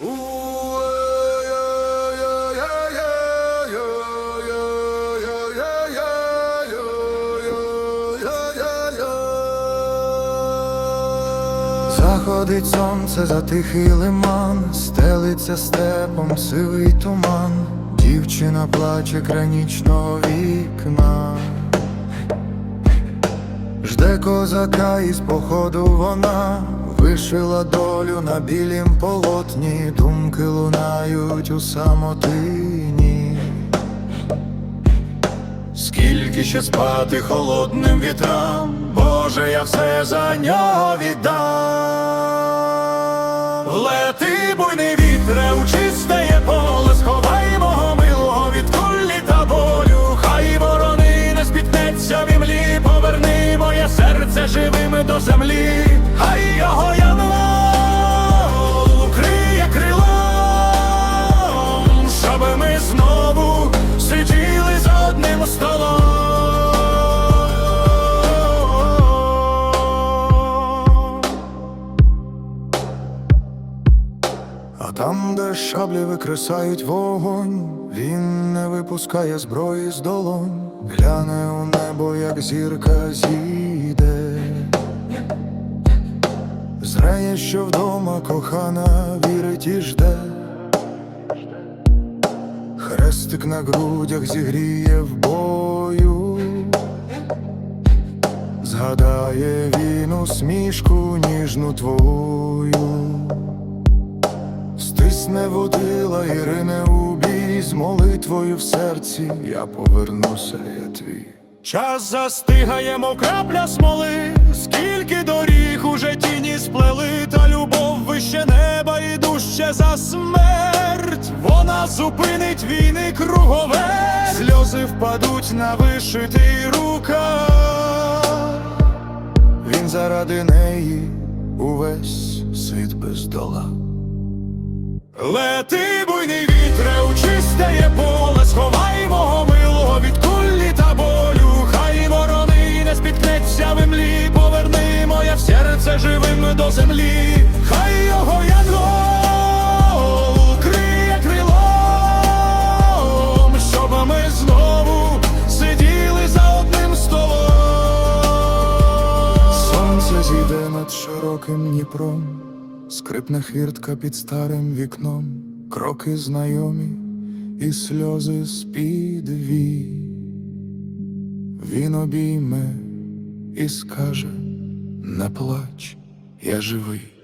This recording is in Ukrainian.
Заходить сонце за тихий лиман, стелиться степом сивий туман, дівчина плаче кранічного вікна. Жде козака із походу вона вишила долю на білім полотні, думки лунають у самотині. Скільки ще спати холодним вітрам, Боже, я все за нього віддам. Лети, буйний вітре, у чисте поле, сховай мого милого від кулі та болю. Хай ворони не спітнеться в імлі, поверни моє серце живим до землі, А там, де шаблі викресають вогонь, він не випускає зброї з долонь, гляне у небо, як зірка зійде. Зреє, що вдома кохана вірить і жде. Хрестик на грудях зігріє в бою, згадає він усмішку ніжну твою. Стисне водила і рине у бій з молитвою в серці, я повернуся, я твій. Час застигає, мов крапля смоли, скільки доріг уже тіні сплели, та любов вище неба і дужче за смерть. Вона зупинить війни кругове, сльози впадуть на вишитий рукав. Він заради неї увесь світ без дола. Лети, буйний вітре, у чисте поле, сховай мого милого від кулі та болю, хай ворони не спіткнеться в імлі, поверни моє в серце живим до землі, хай його янгол криє крилом, щоб знову сиділи за одним столом. Сонце зійде над широким Дніпром. Скрипне хвіртка під старим вікном, кроки знайомі і сльози з-під вій. Він обійме і скаже: не плач, я живий.